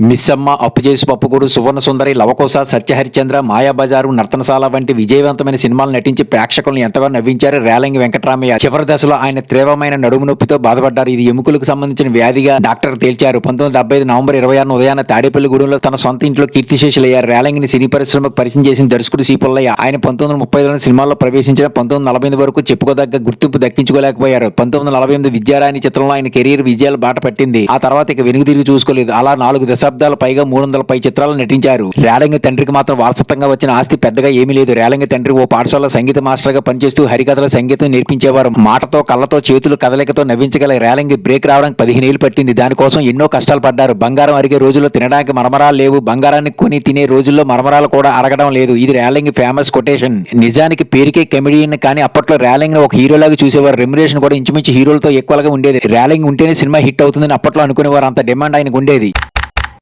మిస్సమ్మ అప్పు చేసి పప్పుగూడు సువర్ణ సుందరి లవకోస సత్యహరిచంద్ర మాయాబజారు నర్తనశాల వంటి విజయవంతమైన సినిమాలు నటించి ప్రేక్షకులను ఎంతగా నవ్వించారు రేలంగి వెంకటరామయ్య. చివరి దశలో ఆయన తీవ్రమైన నడుము నొప్పితో బాధపడ్డారు. ఇది ఎముకలకు సంబంధించిన వ్యాధిగా డాక్టర్ తేల్చారు. పంతొమ్మిది డెబ్బై ఐదు నవంబర్ ఇరవై ఆరు ఉదయాన్న తాడేపల్లిగూడెంలో తన సొంత ఇంట్లో కీర్తిశేషులయ్యారు. రేలంగిని సినీ పరిశ్రమకు పరిచయం చేసిన దర్శకుడు శిపుల్లయ్య ఆయన పంతొమ్మిది వందల ముప్పై ఐదులో సినిమాల్లో ప్రవేశించిన పంతొమ్మిది నలభై ఎనిమిది వరకు చెప్పుకోదగ్గ గుర్తింపు దక్కించుకోలేకపోయారు. పంతొమ్మిది వందల నలభై ఎనిమిది విద్యారాణి చిత్రంలో ఆయన కెరీర్ విజయాలు బాట పట్టింది. ఆ తర్వాత ఇక వెనుగు తిరిగి చూసుకోలేదు. అలా నాలుగు దశ దశాబ్దాల పైగా మూడు వందల పై చిత్రాలు నటించారు. రేలంగి తండ్రికి మాత్రం వారసత్వంగా వచ్చిన ఆస్తి పెద్దగా ఏమీ లేదు. రేలంగి తండ్రి ఓ పాఠశాల సంగీత మాస్టర్గా పనిచేస్తూ హరికథల సంగీతం నేర్పించేవారు. మాటతో కళ్ళతో చేతులు కదలికతో నవ్వించగల రేలంగి బ్రేక్ రావడానికి పదిహేను ఏళ్ళు పట్టింది. దానికోసం ఎన్నో కష్టాలు పడ్డారు. బంగారం అరిగే రోజుల్లో తినడానికి మరమరాలు లేవు. బంగారాన్ని కొని తినే రోజుల్లో మరమరాలు కూడా అరగడం లేదు. ఇది రేలంగి ఫేమస్ కొటేషన్. నిజానికి పేరుకే కమెడియన్ కానీ అప్పట్లో రేలంగిని ఒక హీరోలాగా చూసేవారు. రెమ్యురేషన్ కూడా ఇంచుమించు హీరోలతో ఎక్కువగా ఉండేది. రేలంగ్ ఉంటేనే సినిమా హిట్ అవుతుందని అప్పట్లో అనుకునేవారు. అంత డిమాండ్ ఆయనకు ఉండేది.